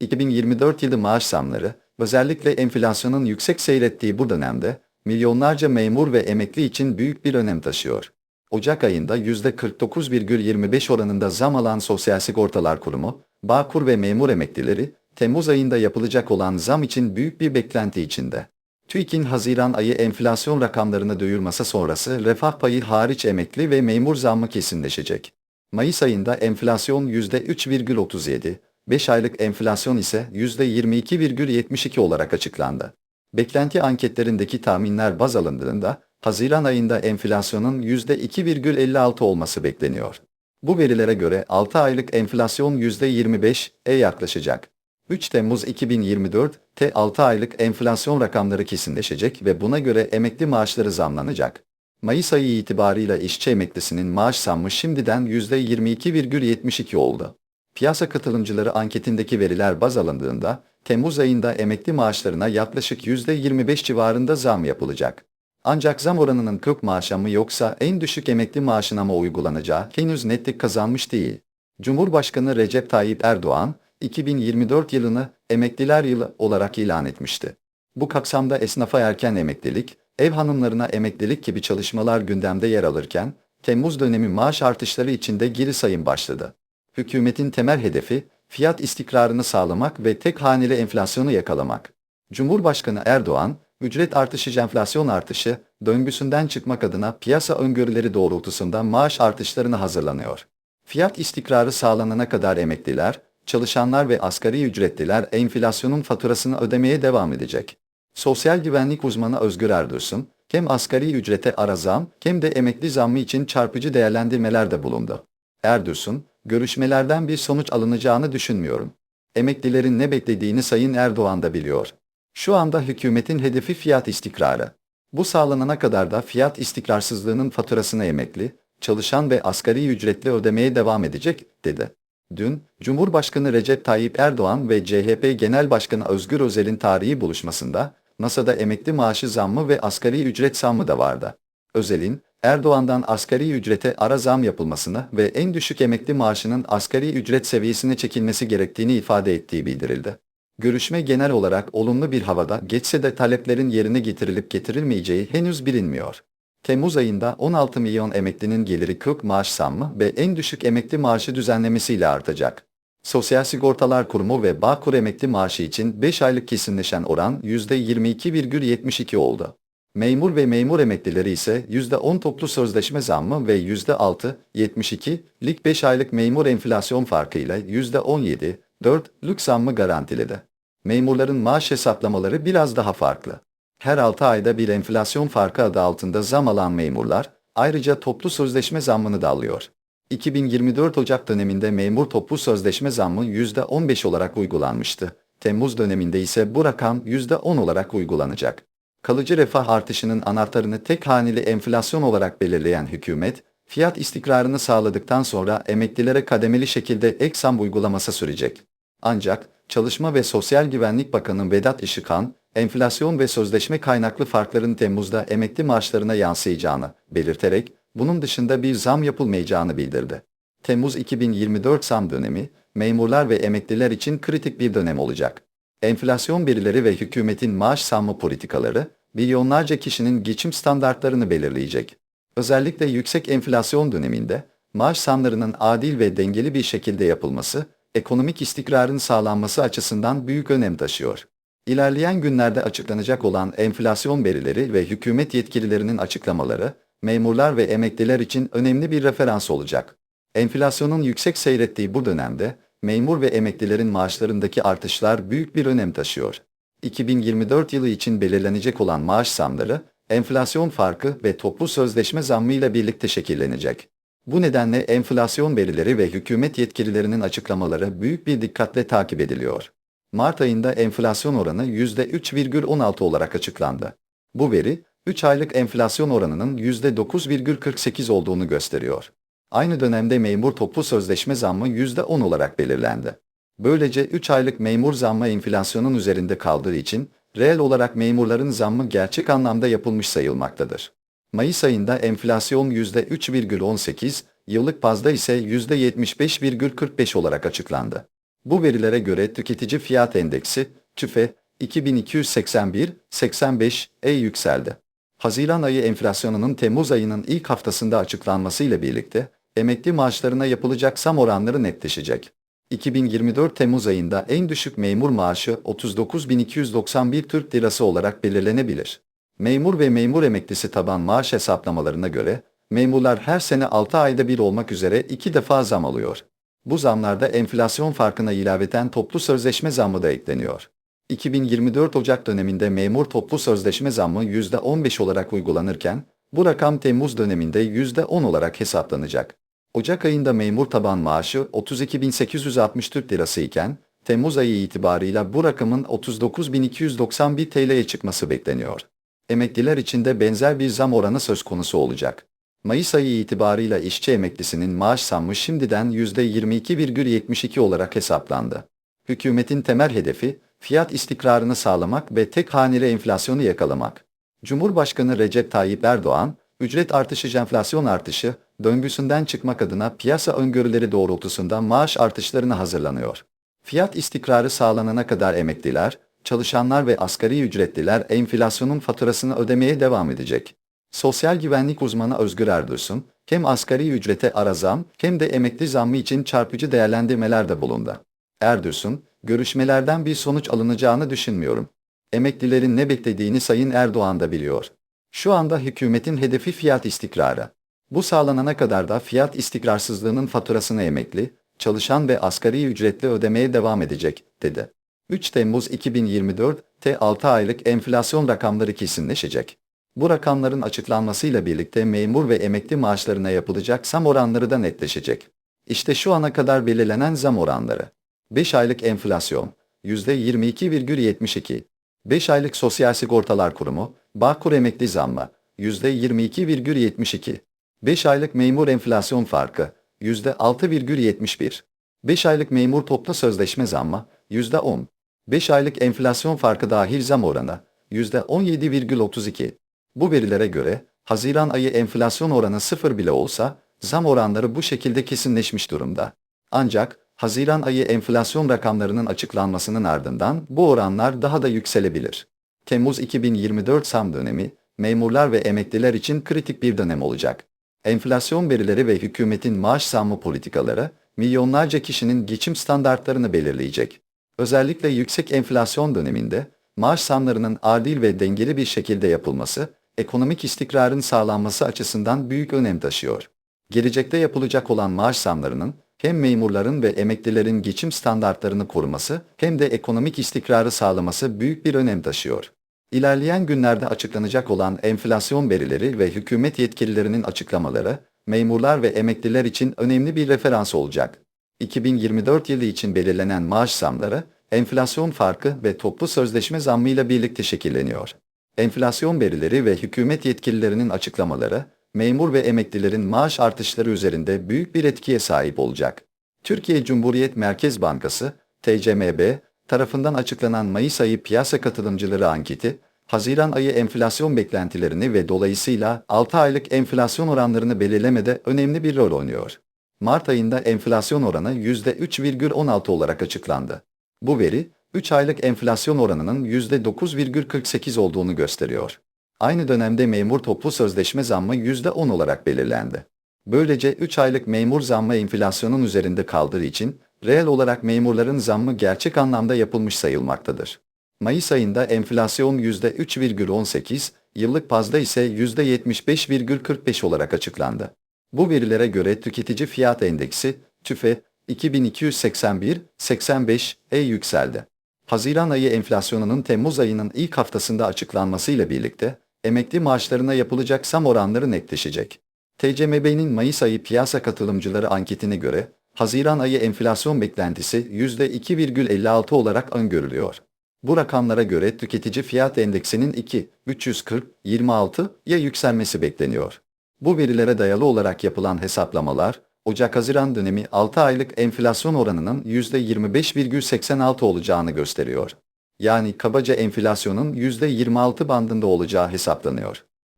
2024 yılı maaş zamları, özellikle enflasyonun yüksek seyrettiği bu dönemde, milyonlarca memur ve emekli için büyük bir önem taşıyor. Ocak ayında %49,25 oranında zam alan Sosyal Sigortalar Kurumu, Bağkur ve memur emeklileri, Temmuz ayında yapılacak olan zam için büyük bir beklenti içinde. TÜİK'in Haziran ayı enflasyon rakamlarını duyurması sonrası refah payı hariç emekli ve memur zammı kesinleşecek. Mayıs ayında enflasyon %3,37, 5 aylık enflasyon ise %22,72 olarak açıklandı. Beklenti anketlerindeki tahminler baz alındığında, Haziran ayında enflasyonun %2,56 olması bekleniyor. Bu verilere göre 6 aylık enflasyon %25'e yaklaşacak. 3 Temmuz 2024'te 6 aylık enflasyon rakamları kesinleşecek ve buna göre emekli maaşları zamlanacak. Mayıs ayı itibarıyla işçi emeklisinin maaş zammı şimdiden %22,72 oldu. Piyasa katılımcıları anketindeki veriler baz alındığında, Temmuz ayında emekli maaşlarına yaklaşık %25 civarında zam yapılacak. Ancak zam oranının kök maaşa mı yoksa en düşük emekli maaşına mı uygulanacağı henüz netlik kazanmış değil. Cumhurbaşkanı Recep Tayyip Erdoğan, 2024 yılını emekliler yılı olarak ilan etmişti. Bu kapsamda esnafa erken emeklilik, ev hanımlarına emeklilik gibi çalışmalar gündemde yer alırken, Temmuz dönemi maaş artışları içinde geri sayım başladı. Hükümetin temel hedefi, fiyat istikrarını sağlamak ve tek haneli enflasyonu yakalamak. Cumhurbaşkanı Erdoğan, ücret artışı enflasyon artışı, döngüsünden çıkmak adına piyasa öngörüleri doğrultusunda maaş artışlarına hazırlanıyor. Fiyat istikrarı sağlanana kadar emekliler, çalışanlar ve asgari ücretliler enflasyonun faturasını ödemeye devam edecek. Sosyal güvenlik uzmanı Özgür Erdursun, hem asgari ücrete ara zam hem de emekli zammı için çarpıcı değerlendirmelerde bulundu. Erdursun, görüşmelerden bir sonuç alınacağını düşünmüyorum. Emeklilerin ne beklediğini Sayın Erdoğan da biliyor. Şu anda hükümetin hedefi fiyat istikrarı. Bu sağlanana kadar da fiyat istikrarsızlığının faturasını emekli, çalışan ve asgari ücretli ödemeye devam edecek, dedi. Dün, Cumhurbaşkanı Recep Tayyip Erdoğan ve CHP Genel Başkanı Özgür Özel'in tarihi buluşmasında, masada emekli maaşı zammı ve asgari ücret zammı da vardı. Özel'in, Erdoğan'dan asgari ücrete ara zam yapılmasını ve en düşük emekli maaşının asgari ücret seviyesine çekilmesi gerektiğini ifade ettiği bildirildi. Görüşme genel olarak olumlu bir havada geçse de taleplerin yerine getirilip getirilmeyeceği henüz bilinmiyor. Temmuz ayında 16 milyon emeklinin geliri kök maaş zammı ve en düşük emekli maaşı düzenlemesiyle artacak. Sosyal Sigortalar Kurumu ve Bağkur emekli maaşı için 5 aylık kesinleşen oran %22,72 oldu. Memur ve memur emeklileri ise %10 toplu sözleşme zammı ve %6,72'lik 5 aylık memur enflasyon farkıyla %17, 4'lük zammı garantiledi. Memurların maaş hesaplamaları biraz daha farklı. Her 6 ayda bir enflasyon farkı adı altında zam alan memurlar, ayrıca toplu sözleşme zammını da alıyor. 2024 Ocak döneminde memur toplu sözleşme zammı %15 olarak uygulanmıştı. Temmuz döneminde ise bu rakam %10 olarak uygulanacak. Kalıcı refah artışının anahtarını tek haneli enflasyon olarak belirleyen hükümet, fiyat istikrarını sağladıktan sonra emeklilere kademeli şekilde ek zam uygulaması sürecek. Ancak, Çalışma ve Sosyal Güvenlik Bakanı Vedat Işıkhan, enflasyon ve sözleşme kaynaklı farkların Temmuz'da emekli maaşlarına yansıyacağını belirterek, bunun dışında bir zam yapılmayacağını bildirdi. Temmuz 2024 zam dönemi, memurlar ve emekliler için kritik bir dönem olacak. Enflasyon verileri ve hükümetin maaş zammı politikaları, milyonlarca kişinin geçim standartlarını belirleyecek. Özellikle yüksek enflasyon döneminde, maaş zamlarının adil ve dengeli bir şekilde yapılması, ekonomik istikrarın sağlanması açısından büyük önem taşıyor. İlerleyen günlerde açıklanacak olan enflasyon verileri ve hükümet yetkililerinin açıklamaları, memurlar ve emekliler için önemli bir referans olacak. Enflasyonun yüksek seyrettiği bu dönemde, memur ve emeklilerin maaşlarındaki artışlar büyük bir önem taşıyor. 2024 yılı için belirlenecek olan maaş zamları, enflasyon farkı ve toplu sözleşme zammıyla birlikte şekillenecek. Bu nedenle enflasyon verileri ve hükümet yetkililerinin açıklamaları büyük bir dikkatle takip ediliyor. Mart ayında enflasyon oranı %3,16 olarak açıklandı. Bu veri, 3 aylık enflasyon oranının %9,48 olduğunu gösteriyor. Aynı dönemde memur toplu sözleşme zammı %10 olarak belirlendi. Böylece 3 aylık memur zammı enflasyonun üzerinde kaldığı için, reel olarak memurların zammı gerçek anlamda yapılmış sayılmaktadır. Mayıs ayında enflasyon %3,18, yıllık bazda ise %75,45 olarak açıklandı. Bu verilere göre tüketici fiyat endeksi, TÜFE, 2281-85'e yükseldi. Haziran ayı enflasyonunun Temmuz ayının ilk haftasında açıklanmasıyla birlikte, emekli maaşlarına yapılacak zam oranları netleşecek. 2024 Temmuz ayında en düşük memur maaşı 39.291 Türk Lirası olarak belirlenebilir. Memur ve memur emeklisi taban maaş hesaplamalarına göre, memurlar her sene 6 ayda bir olmak üzere 2 defa zam alıyor. Bu zamlarda enflasyon farkına ilaveten toplu sözleşme zammı da ekleniyor. 2024 Ocak döneminde memur toplu sözleşme zammı %15 olarak uygulanırken, bu rakam Temmuz döneminde %10 olarak hesaplanacak. Ocak ayında memur taban maaşı 32.860 Türk Lirası iken, Temmuz ayı itibarıyla bu rakamın 39.291 TL'ye çıkması bekleniyor. Emekliler için de benzer bir zam oranı söz konusu olacak. Mayıs ayı itibarıyla işçi emeklisinin maaş zammı şimdiden %22,72 olarak hesaplandı. Hükümetin temel hedefi, fiyat istikrarını sağlamak ve tek haneli enflasyonu yakalamak. Cumhurbaşkanı Recep Tayyip Erdoğan, ücret artışı enflasyon artışı, döngüsünden çıkmak adına piyasa öngörüleri doğrultusunda maaş artışlarına hazırlanıyor. Fiyat istikrarı sağlanana kadar emekliler, çalışanlar ve asgari ücretliler enflasyonun faturasını ödemeye devam edecek. Sosyal güvenlik uzmanı Özgür Erdursun, hem asgari ücrete ara zam hem de emekli zammı için çarpıcı değerlendirmelerde bulundu. Erdursun, görüşmelerden bir sonuç alınacağını düşünmüyorum. Emeklilerin ne beklediğini Sayın Erdoğan da biliyor. Şu anda hükümetin hedefi fiyat istikrarı. Bu sağlanana kadar da fiyat istikrarsızlığının faturasını emekli, çalışan ve asgari ücretli ödemeye devam edecek, dedi. 3 Temmuz 2024'te 6 aylık enflasyon rakamları kesinleşecek. Bu rakamların açıklanmasıyla birlikte memur ve emekli maaşlarına yapılacak zam oranları da netleşecek. İşte şu ana kadar belirlenen zam oranları. 5 aylık enflasyon %22,72. 5 aylık Sosyal Sigortalar Kurumu, Bağkur emekli zammı %22,72. 5 aylık memur enflasyon farkı %6,71. 5 aylık memur toplu sözleşme zammı %10. 5 aylık enflasyon farkı dahil zam oranı %17,32. Bu verilere göre Haziran ayı enflasyon oranı sıfır bile olsa zam oranları bu şekilde kesinleşmiş durumda. Ancak Haziran ayı enflasyon rakamlarının açıklanmasının ardından bu oranlar daha da yükselebilir. Temmuz 2024 zam dönemi memurlar ve emekliler için kritik bir dönem olacak. Enflasyon verileri ve hükümetin maaş zammı politikaları milyonlarca kişinin geçim standartlarını belirleyecek. Özellikle yüksek enflasyon döneminde maaş zamlarının adil ve dengeli bir şekilde yapılması, ekonomik istikrarın sağlanması açısından büyük önem taşıyor. Gelecekte yapılacak olan maaş zamlarının hem memurların ve emeklilerin geçim standartlarını koruması hem de ekonomik istikrarı sağlaması büyük bir önem taşıyor. İlerleyen günlerde açıklanacak olan enflasyon verileri ve hükümet yetkililerinin açıklamaları, memurlar ve emekliler için önemli bir referans olacak. 2024 yılı için belirlenen maaş zamları, enflasyon farkı ve toplu sözleşme zammıyla birlikte şekilleniyor. Enflasyon verileri ve hükümet yetkililerinin açıklamaları, memur ve emeklilerin maaş artışları üzerinde büyük bir etkiye sahip olacak. Türkiye Cumhuriyet Merkez Bankası, TCMB, tarafından açıklanan Mayıs ayı piyasa katılımcıları anketi, Haziran ayı enflasyon beklentilerini ve dolayısıyla 6 aylık enflasyon oranlarını belirlemede önemli bir rol oynuyor. Mart ayında enflasyon oranı %3,16 olarak açıklandı. Bu veri, 3 aylık enflasyon oranının %9,48 olduğunu gösteriyor. Aynı dönemde memur toplu sözleşme zammı %10 olarak belirlendi. Böylece 3 aylık memur zammı enflasyonun üzerinde kaldığı için, reel olarak memurların zammı gerçek anlamda yapılmış sayılmaktadır. Mayıs ayında enflasyon %3,18, yıllık bazda ise %75,45 olarak açıklandı. Bu verilere göre tüketici fiyat endeksi, TÜFE, 2281-85'e yükseldi. Haziran ayı enflasyonunun Temmuz ayının ilk haftasında açıklanmasıyla birlikte, emekli maaşlarına yapılacak zam oranları netleşecek. TCMB'nin Mayıs ayı piyasa katılımcıları anketine göre, Haziran ayı enflasyon beklentisi %2,56 olarak öngörülüyor. Bu rakamlara göre tüketici fiyat endeksinin 2, 340, 26'ya yükselmesi bekleniyor. Bu verilere dayalı olarak yapılan hesaplamalar, Ocak-Haziran dönemi 6 aylık enflasyon oranının %25,86 olacağını gösteriyor. Yani kabaca enflasyonun %26 bandında olacağı hesaplanıyor.